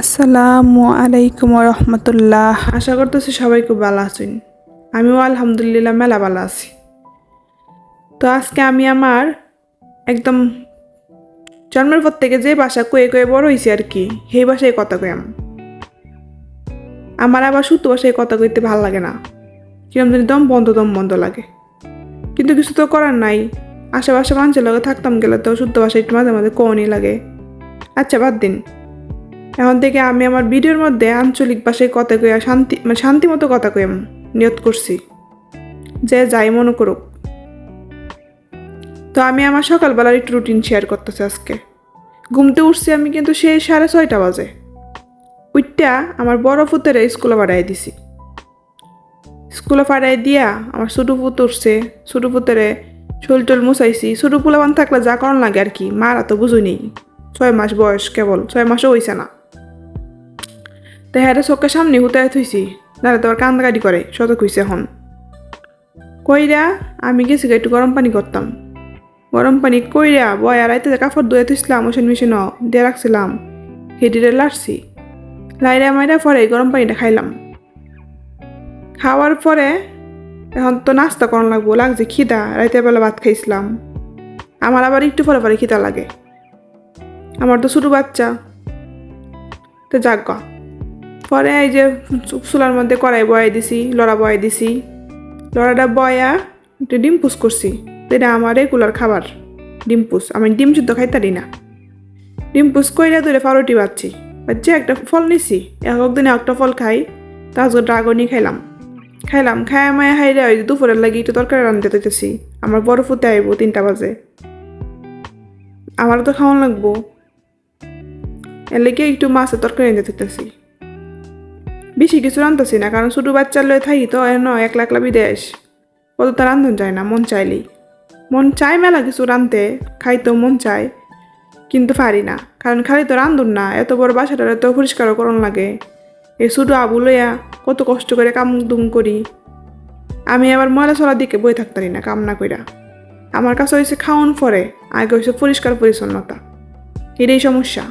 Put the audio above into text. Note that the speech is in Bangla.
আসসালামু আলাইকুম রহমতুল্লাহ আশা করতেছি সবাই খুব ভালো আছেন। আমিও আলহামদুলিল্লাহ মেলা ভালো আছি। তো আজকে আমি আমার একদম জন্মের পর থেকে যে ভাষা কয়ে কয়ে বড় হয়েছি আর কি, সেই ভাষায় কথা কয়াম আমার আবার শুদ্ধ ভাষায় কথা কইতে ভালো লাগে না। কিরম জানি দম বন্ধ দম বন্ধ লাগে। কিন্তু কিছু তো করার নাই। আশেপাশে মানুষের লগে থাকতাম গেলে তো শুদ্ধ ভাষা একটু মাঝে মাঝে কমই লাগে। আচ্ছা বাদ দিন। এখন থেকে আমি আমার ভিডিওর মধ্যে আঞ্চলিক ভাষায় কথা কইয়া শান্তি মানে শান্তি মতো কথা কইম নিয়ত করছি। যে যাই মনে করুক। তো আমি আমার সকালবেলার একটু রুটিন শেয়ার করতেছি আজকে। ঘুমতে উঠছি আমি কিন্তু সেই সাড়ে ছয়টা বাজে। উইটটা আমার বড় ফুতেরে স্কুলে পাঠাই দিছি। স্কুলে পাঠাই দিয়া আমার ছোটো পুত উঠছে। ছোটো পুতেরে শোল টোল মুছাইছি। ছোটো পোলাবান থাকলে যা করণ লাগে আর কি। মারা তো বুঝুই নেই। ছয় মাস বয়স কেবল। ছয় মাসও হইছে না। তো হ্যাঁ চোখের সামনে হুতায় থুইছি নাহলে তো আবার কান্দাকাটি করে শতক হইছে এখন। কইরা আমি গেছি একটু গরম পানি করতাম গরম পানি কইরা বয় আড়াইতে কাপড় ধুয়ে থুইছিলাম ওশন মেশিনও দিয়ে রাখছিলাম হেডিরে লাড়ছি লাইরা মাইরা পরে গরম পানিটা খাইলাম খাওয়ার পরে এখন তো নাস্তা করানো লাগবো লাগছে খিদা রাইতে বেলা ভাত খাইছিলাম। আমার আবার একটু পরে পরে খিদা লাগে। আমার তো ছোটো বাচ্চা। তো যাক গ। পরে এই যে চুলার মধ্যে কড়াই বয়াই দিছি, লড়া বয়াই দিছি। লড়াটা বয়া একটু ডিম পুষ করছি এটা আমার রেগুলার খাবার। ডিম পুষ আমি ডিম শুদ্ধ খাইতারি না। ডিম পুষ কইরা ধরে ফারুটি পাচ্ছি বাচ্চা একটা ফল নিছি, এক একদিনে একটা ফল খাই তারপর ড্রাগনই খাইলাম। খাইলাম খাই মায়া হাইরে ওই দুপুরের লাগি একটু তরকারি রান্ধতে দিতেছি। আমার বড় ফুতে আইব তিনটা বাজে। আমারও তো খাওয়ান লাগবো। এর লেগে একটু মাছের তরকারি রান্ধতে দিতেছি। বেশি কিছু রান্ধতেছি না, কারণ ছোটো বাচ্চার লয়ে থাকি তো এন একলা একলা বিদেশ কত তো রান্ধন যায় না, মন চাইলেই। মন চায় মেলা কিছু রান্ধতে খাইতেও মন চায়, কিন্তু পারি না। কারণ খালি তো রান্ধুন না, এত বড় বাসাটা এত পরিষ্কারও করণ লাগে। এই ছোটো আবু লইয়া কত কষ্ট করে কাম দুম করি। আমি আবার ময়লা চলার দিকে বই থাকতারি না, কাম না কইরা। আমার কাছে হয়েছে খাওয়ান পরে, আগে হয়েছে পরিষ্কার পরিচ্ছন্নতা। এটাই সমস্যা।